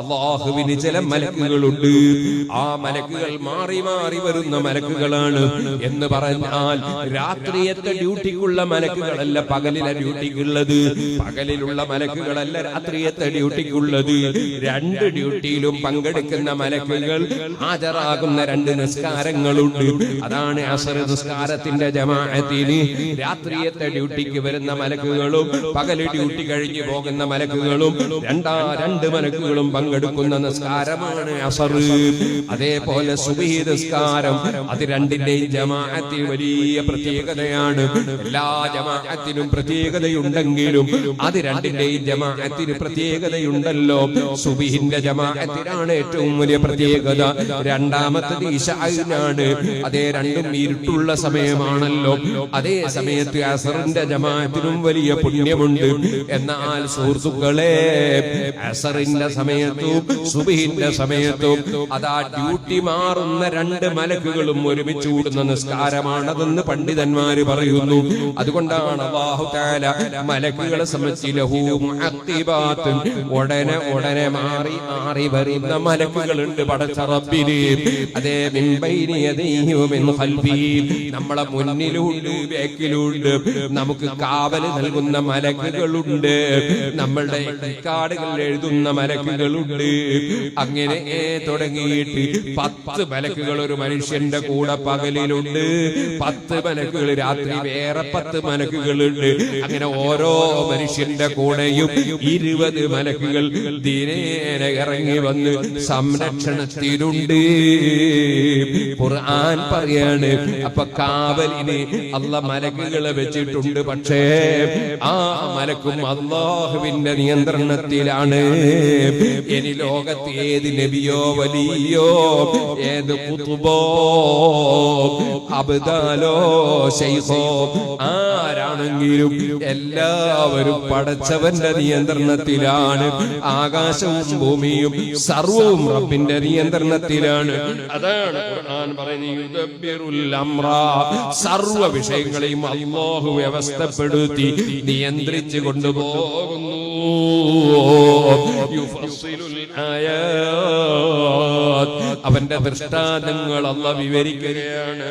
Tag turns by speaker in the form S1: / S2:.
S1: അള്ളാഹുവിന് ചില മലക്കുകളുണ്ട്. ആ മലക്കുകൾ മാറി മാറി വരുന്ന മലക്കുകളാണ് എന്ന് പറഞ്ഞാൽ രാത്രിയത്തെ ഡ്യൂട്ടിക്കുള്ള മലക്കുകളല്ല പകലിലെ ഡ്യൂട്ടിക്കുള്ളത്. പകലിലുള്ള മലക്കുകളല്ല രാത്രിയത്തെ ഡ്യൂട്ടിക്കുള്ളത്. രണ്ട് ഡ്യൂട്ടിയിലും പങ്കെടുക്കുന്ന മലക്കുകൾ ഹാജരാകുന്ന രണ്ട് നിസ്കാരങ്ങളുണ്ട്. അതാണ് അസർ നിസ്കാരത്തിന്റെ ജമാഅത്തിന്. രാത്രിയത്തെ ഡ്യൂട്ടിക്ക് വരുന്ന മലക്കുകളും പകൽ ഡ്യൂട്ടി കഴിഞ്ഞു പോകുന്ന മലക്കുകളും രണ്ടാ രണ്ട് മലക്കുകളും പങ്കെടുക്കുന്ന നിസ്കാരമാണ് അതേപോലെ സുബഹി നിസ്കാരം. അത് രണ്ടിന്റെയും ജമാഅത്തിൽ വലിയ പ്രത്യേകതയാണ്. എല്ലാ ജമാഅത്തിനും പ്രത്യേകതയുണ്ടെങ്കിലും അത് രണ്ടിന്റെയും ജമാഅത്തിന് പ്രത്യേകതയുണ്ടല്ലോ. സുബിഹിന്റെ ജമാഅത്തിനാണ് ഏറ്റവും വലിയ പ്രത്യേകത. രണ്ടാമത്തത് ഇശായിനാണ് അതേ രണ്ടും ഇരുട്ടുള്ള സമയമാണല്ലോ. അതേ സമയത്ത് അസറിന്റെ ജമാഅത്തിനും വലിയ പുണ്യമുണ്ട്. എന്നാൽ സുഹൃത്തുക്കളെ അസറിന്റെ സമയത്തും സുബിഹിന്റെ സമയത്തും അതാ ഡ്യൂട്ടി മാറുന്ന രണ്ട് മലക്കുകളും ഒരുമിച്ച് കൂടുന്ന നിസ്കാരമാണതെന്ന് പണ്ഡിതന്മാര് പറയുന്നു അതുകൊണ്ടാണ് അള്ളാഹു താല മലക്കുകളെ സംബന്ധിച്ച് ലഹു മുഅഖിബാത്തുൻ. ഉടനെ ഉടനെ മാറി മാറി വരുന്ന മലക്കുകളുണ്ട് പടച്ച റബ്ബിന് അതേ. നമ്മളെ മുന്നിലുണ്ട് ബാക്കിലുണ്ട് നമുക്ക് കാവൽ നൽകുന്ന മലക്കുകളുണ്ട് നമ്മളുടെ കാടുകളിൽ എഴുതുന്ന മലക്കുകളുണ്ട് അങ്ങനെ തുടങ്ങിയിട്ട് പത്ത് മലക്കുകൾ ഒരു മനുഷ്യന്റെ കൂടെ പകലിലുണ്ട്. പത്ത് മലക്കുകൾ രാത്രി വേറെ പത്ത് മലക്കുകളുണ്ട് അങ്ങനെ ഓരോ മനുഷ്യന്റെ കൂടെയും ഇരുപത് മലക്കുകൾ ദിനേന ഇറങ്ങി വന്ന് സംരക്ഷണത്തിലുണ്ട്. ഖുർആൻ പറയാണ് അപ്പൊ കാവലിന് അല്ല മലക്കുകളെ വെച്ചിട്ടുണ്ട്. പക്ഷേ ആ മലക്കും അള്ളാഹുവിന്റെ നിയന്ത്രണത്തിലാണ്. ഇനി ലോകത്ത് ഏത് നബിയോ വലിയോ ഏത് കുത്തുബോ അബ്ദാലോ ശൈഖോ ആരാണെങ്കിലും എല്ലാവരും പടച്ചവന്റെ നിയന്ത്രണത്തിലാണ്. ആകാശവും ഭൂമിയും സർവവും റബ്ബിന്റെ നിയന്ത്രണത്തിലാണ്. അതാണ് ഖുർആൻ പറയുന്നത്. സർവ വിഷയങ്ങളെയും അല്ലാഹു വ്യവസ്ഥപ്പെടുത്തി നിയന്ത്രിച്ചു കൊണ്ടുപോകുന്നു. അവന്റെ ദൃഷ്ടാന്തങ്ങൾ അല്ല വിവരിക്കുകയാണ്.